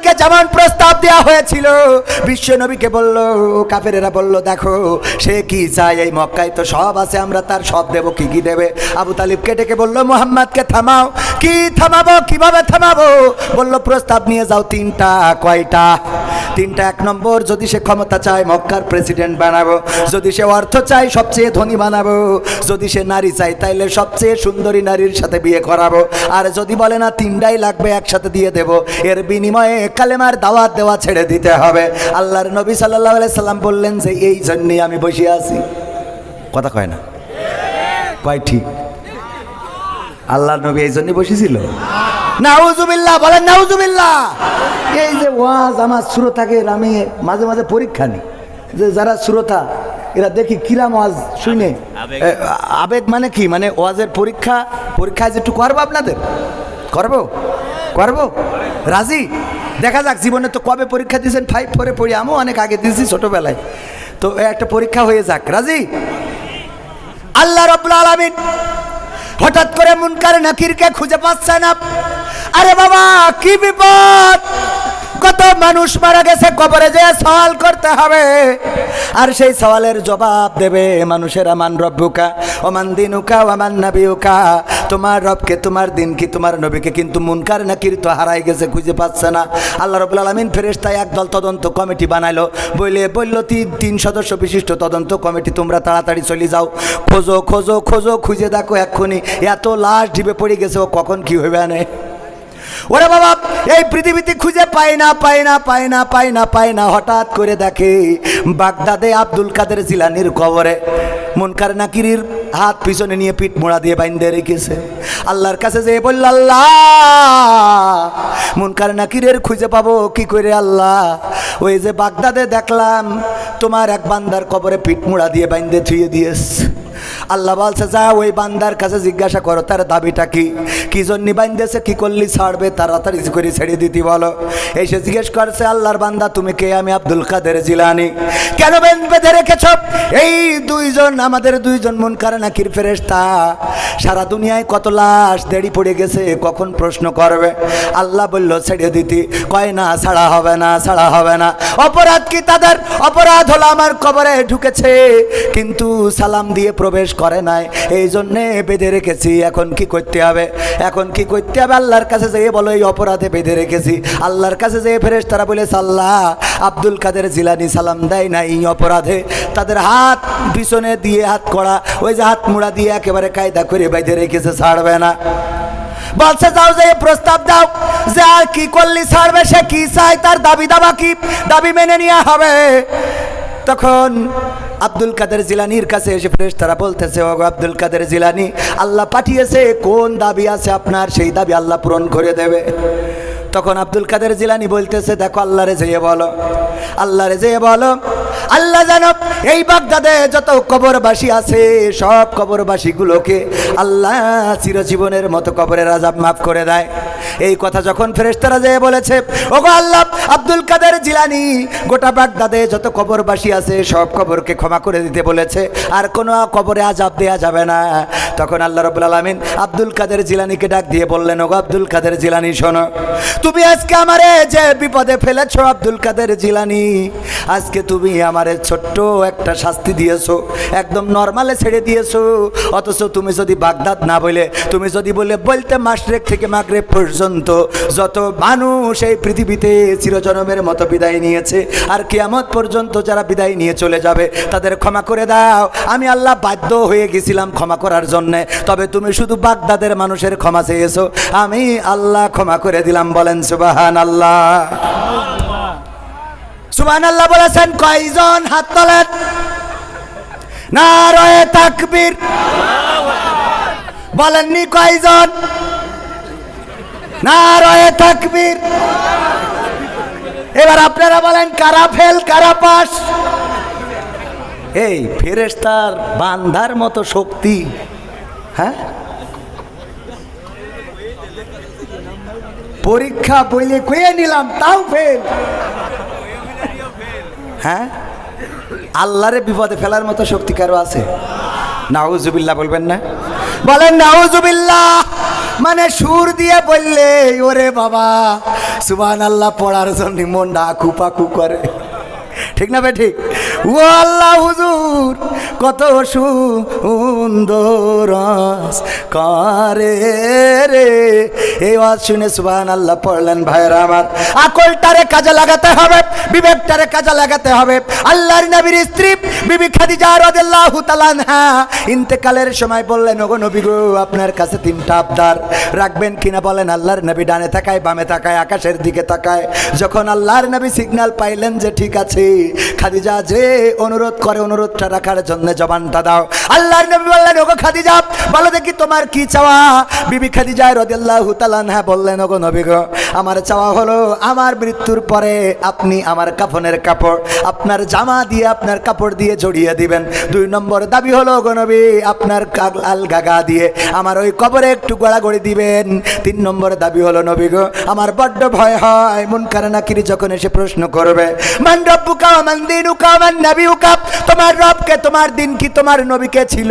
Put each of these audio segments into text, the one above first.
নবীকে যেমন হয়েছিল। বিশ্ব নবীকে বলল, কাফেরেরা বলল, দেখো, সে কি চায় এই মক্কায়? তো সব আছে, আমরা তার সব দেব, কি কি দেবে? আবু তালিবকে ডেকে বলল, মোহাম্মদকে থামাও। কি থামাবো? কীভাবে থামাবো? বলল, প্রস্তাব নিয়ে যাও তিনটা, কয়টা? তিনটা এক নম্বর, যদি সে ক্ষমতা চায়, মক্কার প্রেসিডেন্ট বানাবো। যদি সে অর্থ চায়, সবচেয়ে ধনী বানাবো। যদি সে নারী চায়, তাইলে সবচেয়ে সুন্দরী নারীর সাথে বিয়ে করাবো। আর যদি বলে না, তিনটাই লাগবে, একসাথে দিয়ে দেব। এর বিনিময়ে কালেমার দাওয়াত দেওয়া ছেড়ে দিতে হবে। আল্লাহর নবী সাল্লাহ সাল্লাম বললেন যে এই জন্যই আমি বসে আছি। কথা কয় না? কয় ঠিক। আল্লাহর নবী এই জন্যই বসেছিল? নাউজুবিল্লাহ বলেন নাউজুবিল্লাহ। এই যে ওয়াজ আমার শ্রোতাকে আমি মাঝে মাঝে পরীক্ষা নিই। যে যারা শ্রোতা এরা দেখি কিরাম ওয়াজ শুনে। আবেগ। আবেগ মানে কি? মানে ওয়াজের পরীক্ষা পরীক্ষায় যে একটু করব আপনাদের? করব? করব? রাজি? দেখা যাক জীবনে তো কবে পরীক্ষা দিয়েছেন? ফাইভ ফোরে পড়ি, আমিও অনেক আগে দিয়েছি ছোটোবেলায়। তো একটা পরীক্ষা হয়ে যাক, রাজি? আল্লাহ রবুল আলমিন হঠাৎ করে মুনকার নাকিরকে খুঁজে পাচ্ছে না। আরে বাবা, কি বিপদ? মানুষ মারা গেছে, কবরে যে সওয়াল করতে হবে। আর সেই সওয়ালের জবাব দেবে, মানুষের আমান রব্বুকা, ওমান দিনুকা, ওমান নাবিউকা। তোমার রবকে, তোমার দিন কি তোমার নবীকে কিন্তু মুনকার নাকির তো হারাই গেছে, খুঁজে পাচ্ছে না। আল্লাহ রবুল আলমিন ফেরেস্তায় একদল তদন্ত কমিটি বানাইলো। বইলে বলল, তিন তিন সদস্য বিশিষ্ট তদন্ত কমিটি, তোমরা তাড়াতাড়ি চলে যাও। খোঁজো খোঁজো খোঁজো, খুঁজে দেখো এক্ষুনি। এত লাশ ঢিবে পড়ে গেছে, ও কখন কি হইবে আনে? ওরে বাবা, এই পৃথিবীতে খুঁজে পাই না পাই না পাই না পাই না পাই না, হঠাৎ করে দেখে বাগদাদে আব্দুল কাদের জিলানির কবরে। মুনকার নাকিরির হাত পিছনে নিয়ে পিঠ মোড়া দিয়ে বাইন্দে রেখেছে। আল্লাহর কাছে যে বলল, আল্লাহ, মুনকার নাকিরের খুঁজে পাবো কি করে আল্লাহ? ওই যে বাগদাদে দেখলাম, তোমার এক বান্দার কবরে পিঠ মোড়া দিয়ে বাইন্দে থুয়ে দিয়েছ। আল্লাহ বলছে যা ওই বান্দার কাছে জিজ্ঞাসা করো, তার দাবিটা কি? কি জন্য বাইন্দেছে, কি করলি, ছাড়বে, তাড়াতাড়ি করে ছেড়ে দিতি বলো। এসে জিজ্ঞেস করছে, আল্লাহর বান্দা, তুমি কে? আমি আব্দুল কাদের জিলানি। কেন বেঁধে রেখেছ? এই দুইজন, আমাদের দুইজন মন কারে নাকির ফেরেস্তা সারা দুনিয়ায় কত লাশ দেরি পড়ে গেছে, কখন প্রশ্ন করবে? আল্লাহ বলল, ছেড়ে দিতি। কয়, না, ছাড়া হবে না, ছাড়া হবে না। অপরাধ কি তাদের? অপরাধ হলো আমার কবরে ঢুকেছে। কিন্তু সালাম দিয়ে প্রবেশ করে নাই। এই জন্যে বেঁধে রেখেছি। এখন কি করতে হবে? এখন কি করতে হবে? আল্লাহর কাছে যেয়ে বলো, এই অপরাধে বেঁধে রেখেছি। আল্লাহর কাছে যেয়ে ফেরেস তারা বলে, সাল্লাহ, আব্দুল কাদের জিলানি সালাম দেয় না এই অপরাধে। তাদের হাত পিছনে দিয়ে হাত করা, ওই যে হাত মুড়া দিয়ে একেবারে কায়দা করে বেঁধে রেখেছে, ছাড়বে না। বলছে, যাও যে প্রস্তাব দাও। যে আর কি করলি ছাড়বে, সে কি চায়? তার দাবি দাবা কি? দাবি মেনে নেওয়া হবে। তখন আব্দুল কাদের জিলানির কাছে এসে ফ্রেশ তারা বলতেছে, ওগো আব্দুল কাদের জিলানি, আল্লাহ পাঠিয়েছে, কোন দাবি আছে আপনার? সেই দাবি আল্লাহ পূরণ করে দেবে। তখন আব্দুল কাদের জিলানি বলতেছে, দেখো আল্লাহরে যেয়ে বলো। আল্লাহরে যেয়ে বলো, আল্লাহ জানো এই বাগদাদে যত কবরবাসী আছে, সব কবরবাসীগুলোকে আল্লাহ চিরজীবনের মতো কবরের আজাব মাফ করে দেয়। এই কথা যখন ফেরেশতারা যেয়ে বলেছে, ওগো আল্লাহ, আব্দুল কাদের জিলানি গোটা বাগদাদে যত কবরবাসী আছে, সব কবরকে ক্ষমা করে দিতে বলেছে, আর কোনো কবরে আজাব দেয়া যাবে না। তখন আল্লাহ রবুল আলমিন আব্দুল কাদের জিলানিকে ডাক দিয়ে বললেন, ওগো আব্দুল কাদের জিলানি, শোনো তুমি আজকে আমারে যে বিপদে ফেলেছ আব্দুল কাদের জিলানি আজকে তুমি আমারে ছোট্ট একটা শাস্তি দিয়েছ, একদম নর্মালে ছেড়ে দিয়েছ। অথচ তুমি যদি বাগদাদ না বলে, তুমি যদি বলে বলতে মাসরেক থেকে মাগরেব পর্যন্ত যত মানুষ এই পৃথিবীতে চিরজনমের মতো বিদায় নিয়েছে, আর কিয়ামত পর্যন্ত যারা বিদায় নিয়ে চলে যাবে, তাদের ক্ষমা করে দাও। আমি আল্লাহ বাধ্য হয়ে গেছিলাম ক্ষমা করার জন্যে, তবে তুমি শুধু বাগদাদের মানুষের ক্ষমা চেয়েছো, আমি আল্লাহ ক্ষমা করে দিলাম, বলেন সুবাহান আল্লাহ সুবাহান আল্লাহ বলেছেন কয়জন হাত তোলেন? না রয়ে তাকবীর। বলেননি কয়জন? না রয়ে তাকবীর। এবার আপনারা বলেন, কারা ফেল, কারা পাস? এই ফেরেস্তার বান্ধার মতো শক্তি হ্যাঁ? পরীক্ষা বইলে কয়ে নিলাম, তাও ফেল। হ্যাঁ? আল্লাহরে বিপদে ফেলার মতো শক্তি কারও আছে? নাউজুবিল্লাহ বলবেন না? বলেন, নাউজুবিল্লাহ। মানে সুর দিয়ে বললে, ওরে বাবা সুবান আল্লাহ পড়ার জন্য মনটা আকু পাকু করে। ঠিক না ভাই, ঠিক? ও আল্লাহ হুজুর, কত সুন্দর করে রে? এই ওয়াজ শুনে সুবান আল্লাহ পড়লেন ভাইয়েরা আমার। আকলটারে কাজে লাগাতে হবে, বিবেকটারে কাজে লাগাতে হবে। আল্লাহর নবীর স্ত্রী, বিবি খাদিজা রাদিয়াল্লাহু তাআলা আনহা, ইন্তেকালের সময় বললেন, ওগো নবী গো, আপনার কাছে তিনটা আবদার রাখবেন কিনা বলেন? আল্লাহর নবী ডানে তাকায়, বামে তাকায়, আকাশের দিকে তাকায়। যখন আল্লাহর নবী সিগন্যাল পাইলেন যে, ঠিক আছে। খাদিজা, যে অনুরোধ করে অনুরোধটা রাখার জন্য জবানটা দাও। আল্লাহর নবী বললেন, ওগো খাদিজা, বলো দেখি তোমার কি চাওয়া? বিবি খাদিজা রাদিয়াল্লাহু তাআলা আনহা বললেন, ওগো নবী গো, আমার চাওয়া হলো আমার মৃত্যুর পরে আপনি আমার কাফনের কাপড়, আপনার জামা দিয়ে আপনার কাপড় দিয়ে জড়িয়ে দিবেন। দুই নম্বর দাবি হলো, ওগো নবী, আপনার আল গাগা দিয়ে আমার ওই কবরে একটু গড়াগড়ি দিবেন। তিন নম্বর দাবি হলো, নবী গো, আমার বড্ড ভয় হয়। মন কারানাকিরি যখন এসে প্রশ্ন করবে তোমার রবকে, তোমার দিন কি তোমার নবীকে ছিল?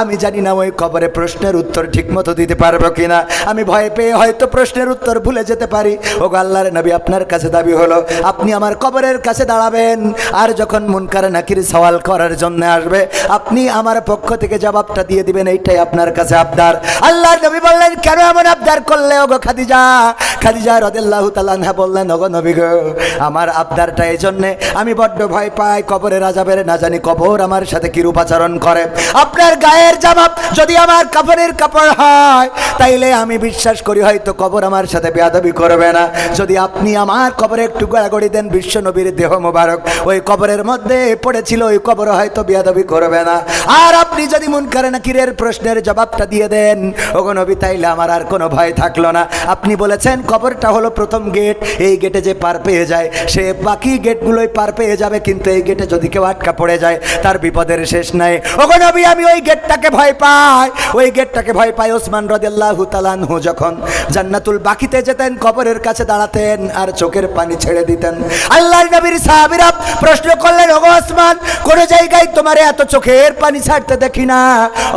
আমি জানি না ওই কবরে প্রশ্নের উত্তর ঠিক মতো দিতে পারব কিনা। আমি ভয় পেয়ে হয়তো প্রশ্নের উত্তর ভুলে যেতে পারি। ও আল্লাহর নবী, আপনার কাছে দাবি হলো, আপনি আমার কবরের কাছে দাঁড়াবেন। আর যখন মুনকার নাকির সওয়াল করার জন্য আসবে, আপনি আমার পক্ষ থেকে জবাবটা দিয়ে দিবেন, এইটাই আপনার কাছে আবদার। আল্লাহর নবী বললেন, কেন এমন আবদার করলে ওগো খাদিজা? খাদিজা রদেল্লাহু তালানহা বললেন, ওগো নবী গো, আমার আবদারটা এই জন্যে আমি বড্ড ভয় পাই কবরের আজাবের না জানি কবর আমার সাথে কিরূপ আচরণ করে। আপনার গায়ের জামা যদি আমার কাপড়ের কাপড় হয়, তাইলে আমি বিশ্বাস করি হয়তো কবর আমার সাথে বেয়াদবি করবে না। যদি আপনি আমার কবরে একটু গড়াগড়ি দেন, বিশ্ব নবীর দেহ মোবারক। ওই কবরের মধ্যে পড়েছিল, ওই কবর হয়তো বেয়াদবি করবে না। আর আপনি যদি মন করে না কিরের প্রশ্নের জবাবটা দিয়ে দেন, ওগো নবী, তাইলে আমার আর কোনো ভয় থাকল না। আপনি বলেছেন, কবরটা হলো প্রথম গেট এই গেটে যে পার পেয়ে যায়, সে বাকি গেটগুলোই পার পেয়ে যাবে, কিন্তু এই গেটে যদি কেউ আটকা পড়ে যায়, তার বিপদের শেষ নাই। ওগো নবী, আমি ওই গেটটাকে ভয় পাই। ওই গেটটাকে ভয় পাই ওসমান রদিয়াল্লাহু তালানহু যখন জান্নাতুল বাকিতে যেতেন, কবরের কাছে দাঁড়াতেন আর চোখের পানি ছেড়ে দিতেন। আল্লাহর নবীর সাহাবীরা প্রশ্ন করলেন, ওগো ওসমান, কোন জায়গায় তোমার এত চোখের পানি ছাড়তে দেখি না?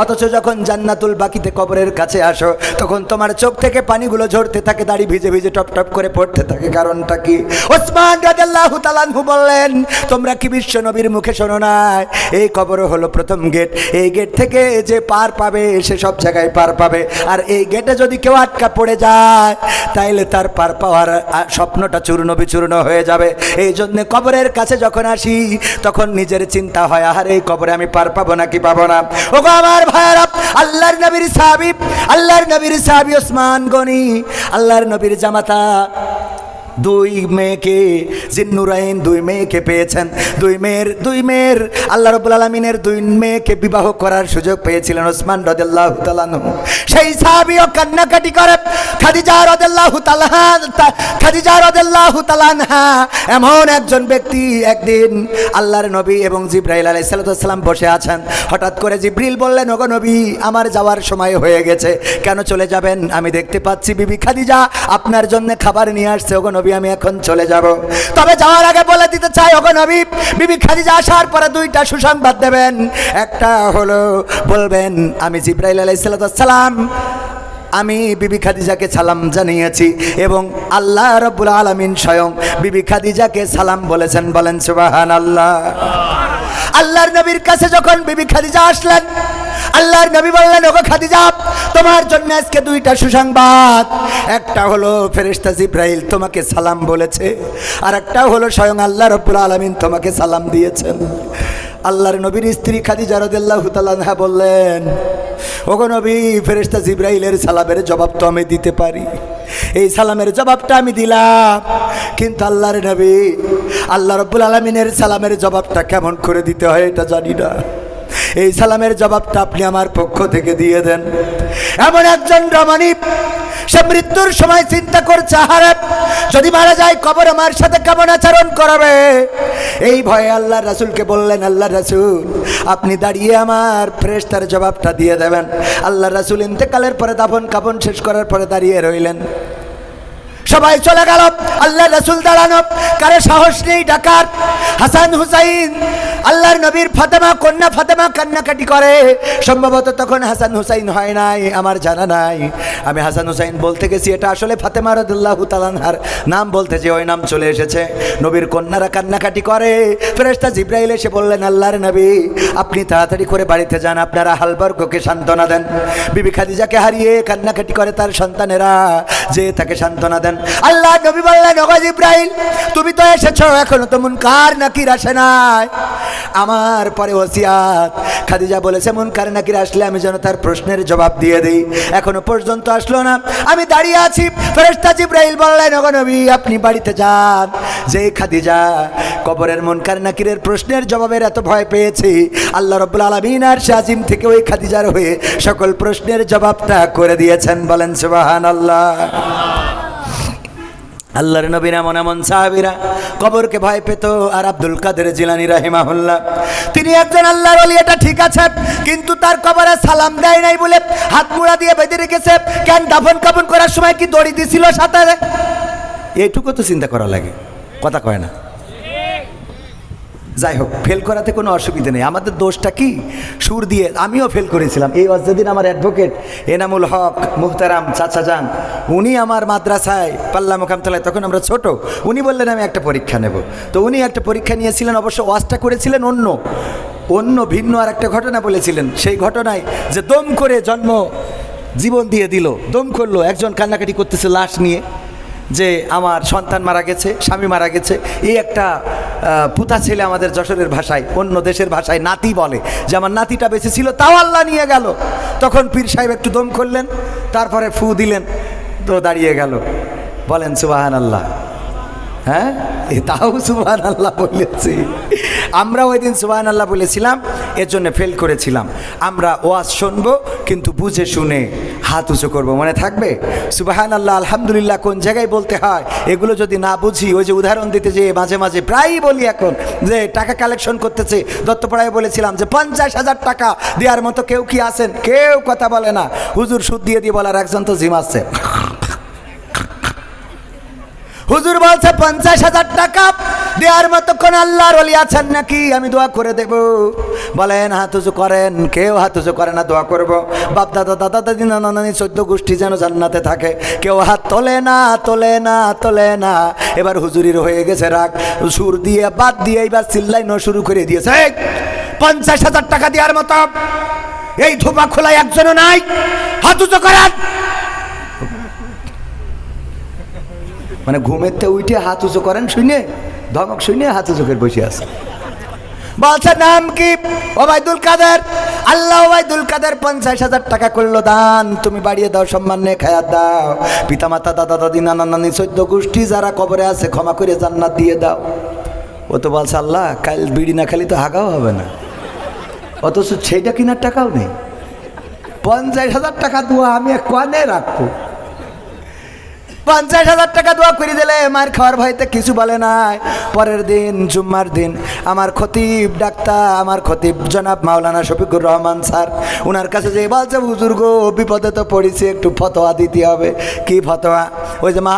অথচ যখন জান্নাতুল বাকিতে কবরের কাছে আসো, তখন তোমার চোখ থেকে পানিগুলো ঝরতে থাকে, দাড়ি ভিজে ভিজে টপ টপ করে পড়তে থাকে। কারণটা কি? ওসমান রাদিয়াল্লাহু তাআলাহু বললেন তোমরা কি বিশ্ব নবীর মুখে শোনো না এই কবর হলো প্রথম গেট। এই গেট থেকে যে পার পাবে, সে সব জায়গায় পার পাবে। আর এই গেটে যদি কেউ আটকা পড়ে যায়, তাইলে তার পার পাওয়ার স্বপ্নটা চূর্ণ বিচূর্ণ হয়ে যাবে। এই জন্য কবরের কাছে যখন আসি, তখন নিজের চিন্তা হয় আর এই কবরে আমি পার পাবো নাকি পাবো না? ও আমার ভাইয়ারা, আল্লাহর নবীর সাহাবি, আল্লাহর নবীর সাহাবি ওসমান গনি, আল্লাহর নবীর জামাতা দুই মেয়েকে জিন্নুরাইন দুই মেয়েকে পেয়েছেন। দুই মেয়ের দুই মেয়ের, আল্লাহ রবুল আলমিনের দুই মেয়েকে বিবাহ করার সুযোগ পেয়েছিলেন ওসমান রদাল্লাহ তালানু সেই সাহাবিও কান্নাকাটি করে, খাদিজা রদাল্লাহ তালাহা খাদিজা রদাল্লাহ তালানহা এমন একজন ব্যক্তি একদিন আল্লাহর নবী এবং জিব্রাইল আলাই সাল্লাম বসে আছেন। হঠাৎ করে জিব্রিল বললেন, ওগো নবী, আমার যাওয়ার সময় হয়ে গেছে। কেন চলে যাবেন? আমি দেখতে পাচ্ছি বিবি খাদিজা, আপনার জন্য খাবার নিয়ে আসছে। ওগো নবী আমি এখন চলে যাব। তবে যাওয়ার আগে বলে দিতে চাই, ওগো নবী, বিবি খাদিজা আসার পরে দুইটা সুসংবাদ দেবেন। একটা হলো, বলবেন, আমি জিব্রাইল আলাই সাল্লাম আমি বিবি খাদিজাকে সালাম জানিয়েছি এবং আল্লাহ রব্বুল আলমিন স্বয়ং বিবি খাদিজাকে সালাম বলেছেন, বলেন সুবাহান আল্লাহ আল্লাহর নবীর কাছে যখন বিবি খাদিজা আসলেন, আল্লাহর নবী বললেন, ওগো খাদিজা, তোমার জন্য আজকে দুইটা সুসংবাদ। একটা হলো ফেরেশতা জিব্রাইল তোমাকে সালাম বলেছে, আর একটা হলো স্বয়ং আল্লাহ রব্বুল আলমিন তোমাকে সালাম দিয়েছেন। আল্লাহর নবীর স্ত্রী খাদি রাদিয়াল্লাহু তাআলা বললেন, ওগো নবী ফেরেস্তা জিব্রাইলের সালামের জবাব তো আমি দিতে পারি। এই সালামের জবাবটা আমি দিলাম। কিন্তু আল্লাহর নবী, আল্লাহ রব্বুল আলমিনের সালামের জবাবটা কেমন করে দিতে হয় এটা জানি না। এই সালামের জবাবটা আপনি আমার পক্ষ থেকে দিয়ে দেন। এমন একজন রমণী, সে মৃত্যুর সময় চিন্তা করছে হারে যদি মারা যায় কবর আমার সাথে কেমন আচরণ করাবে? এই ভয়ে আল্লাহ রাসুলকে বললেন, আল্লাহ রাসুল, আপনি দাঁড়িয়ে আমার ফ্রেস্তার জবাবটা দিয়ে দেবেন। আল্লাহ রাসুল ইন্তেকালের পরে দাফন কাপন শেষ করার পরে দাঁড়িয়ে রইলেন। সবাই চলে গেল। আল্লাহ রসুল দাঁড়ানো। কারে সাহস নেই ডাকার। হাসান হুসাইন, আল্লাহর নবীর ফাতেমা, কন্যা ফাতেমা কান্নাকাটি করে। সম্ভবত তখন হাসান হুসাইন হয় নাই, আমার জানা নাই। আমি হাসান হুসাইন বলতে গেছি, এটা আসলে ফাতেমা রদুল্লাহ তালানহার নাম বলতে যে ওই নাম চলে এসেছে। নবীর কন্যারা কান্নাকাটি করে। ফেরেস্তা জিব্রাইল এসে বললেন, আল্লাহর নবী, আপনি তাড়াতাড়ি করে বাড়িতে যান, আপনারা হালবর্গকে সান্ত্বনা দেন। বিবি খাদিজাকে হারিয়ে কান্নাকাটি করে তার সন্তানেরা, যে তাকে সান্ত্বনা দেন। আল্লাহ নবী বললেন, ওগো জিব্রাইল, তুমি তো এসেছ, এখনও তো মুনকার নাকির আসে নাই। আমার পরে ওসিয়াত খাদিজা বলেছে, মুনকার নাকির আসলে আমি যেন তার প্রশ্নের জবাব দিয়ে দিই। এখনও পর্যন্ত আসলো না। আমি দাঁড়িয়ে আছি। ফেরেশতা জিব্রাইল বললেন, ওগো নবী, আপনি বাড়িতে যান। যে খাদিজা কবরের মুনকার নাকিরের প্রশ্নের জবাবের এত ভয় পেয়েছি, আল্লাহ রব্বুল আলমিন আর শাজিম থেকে ওই খাদিজার হয়ে সকল প্রশ্নের জবাবটা করে দিয়েছেন বলেন সুবাহান আল্লাহ আল্লাহর নবীর এমন এমন সাহাবিরা কবরকে ভয় পেত। আর আব্দুল কাদের জিলানি রাহিমাহুল্লাহ, তিনি একজন আল্লাহর অলি এটা ঠিক আছে, কিন্তু তার কবরে সালাম দেয় নাই বলে হাত মুড়া দিয়ে বেঁধে রেখেছে। কেন দাফন কাফন করার সময় কি দড়ি দিছিল সাঁতারে এইটুকু তো চিন্তা করা লাগে, কথা কয় না। যাই হোক ফেল করাতে কোনো অসুবিধে নেই। আমাদের দোষটা কি? সুর দিয়ে আমিও ফেল করেছিলাম। এই যেদিন আমার অ্যাডভোকেট এনামুল হক মুহতারাম চাচা যান, উনি আমার মাদ্রাসায় পাল্লা মোকামতলায় তখন আমরা ছোট, উনি বললেন, আমি একটা পরীক্ষা নেব। তো উনি একটা পরীক্ষা নিয়েছিলেন, অবশ্য ওয়াজটা করেছিলেন অন্য অন্য ভিন্ন আর একটা ঘটনা বলেছিলেন। সেই ঘটনায় যে দম করে জন্ম জীবন দিয়ে দিল, দম করল, একজন কান্নাকাটি করতেছে লাশ নিয়ে। যে আমার সন্তান মারা গেছে, স্বামী মারা গেছে, এই একটা পুতা ছেলে আমাদের যশোরের ভাষায়, অন্য দেশের ভাষায় নাতি বলে। যে আমার নাতিটা বেঁচে ছিল, তাও আল্লাহ নিয়ে গেল। তখন পীর সাহেব একটু দম করলেন, তারপরে ফু দিলেন, তো দাঁড়িয়ে গেল। বলেন সুবাহান আল্লাহ হ্যাঁ? তাও সুবাহান আল্লাহ বলেছি। আমরা ওই দিন সুবাহান আল্লাহ বলেছিলাম, এর জন্য ফেল করেছিলাম। আমরা ওয়াজ শুনব, কিন্তু বুঝে শুনে হাত উঁচু করব, মনে থাকবে? সুবাহান আল্লাহ আলহামদুলিল্লাহ, কোন জায়গায় বলতে হয়? এগুলো যদি না বুঝি, ওই যে উদাহরণ দিতে যে মাঝে মাঝে প্রায়ই বলি এখন, যে টাকা কালেকশন করতেছে। দত্তপাড়ায় বলেছিলাম যে পঞ্চাশ হাজার টাকা দেওয়ার মতো কেউ কি আছেন? কেউ কথা বলে না। হুজুর সুদ দিয়ে দিয়ে বলার একজন তো জিম আছে হুজুর বলছে, পঞ্চাশ হাজার টাকা দেওয়ার মতো কোন আল্লাহর অলি আছেন নাকি? আমি দোয়া করে দেব। বলেন, হাত উঁচু করেন, কেউ হাত উঁচু করে না, দোয়া করব। বাপ দাদা দাদা দাদি নানা নানি চোদ্দ গোষ্ঠী যেন জান্নাতে থাকে। কেউ হাত তোলে না তোলে না তোলে না। এবার হুজুরির হয়ে গেছে রাগ। সুর দিয়ে, বাদ দিয়ে এবার চিল্লাই চিল্লাইনো শুরু করে দিয়েছে। পঞ্চাশ হাজার টাকা দেওয়ার মতো। এই ধোপা খোলায় একজনও নাই। হাত উঁচু করেন। মানে ঘুমের থেকে উঠে হাত উঁচু করেন শুনে ধমক শুনে হাত উঁচু করে বসে আছে। বলছে, নাম কি? ওবায়দুল কাদের। আল্লাহ ওবায়দুল কাদের পঞ্চাশ হাজার টাকা করল দান। তুমি বাড়িয়ে দাও, সম্মান নিয়ে খায়াত দাও। পিতামাতা, দাদা, দাদি, নানা, নানি, চোদ্দ গোষ্ঠী যারা কবরে আছে, ক্ষমা করে জান্নাত দিয়ে দাও। ও তো বলছে, আল্লাহ, কাল বিড়ি না খালি তো হাগাও হবে না। অথচ সেইটা কেনার টাকাও নেই। পঞ্চাশ হাজার টাকা দোয়া আমি কনে রাখব। পঞ্চাশ হাজার টাকা দোয়া করে দিলে মার খাওয়ার ভয়তে কিছু বলে নাই। পরের দিন, জুম্মার দিন, আমার খতিব ডাক্তার, আমার খতিব জনাব মাওলানা শফিকুর রহমান স্যার ওনার কাছে যে বলছে বুজুর্গ বিপদে তো পড়েছি, একটু ফতোয়া দিতে হবে। কি ফতোয়া? ওই যে মা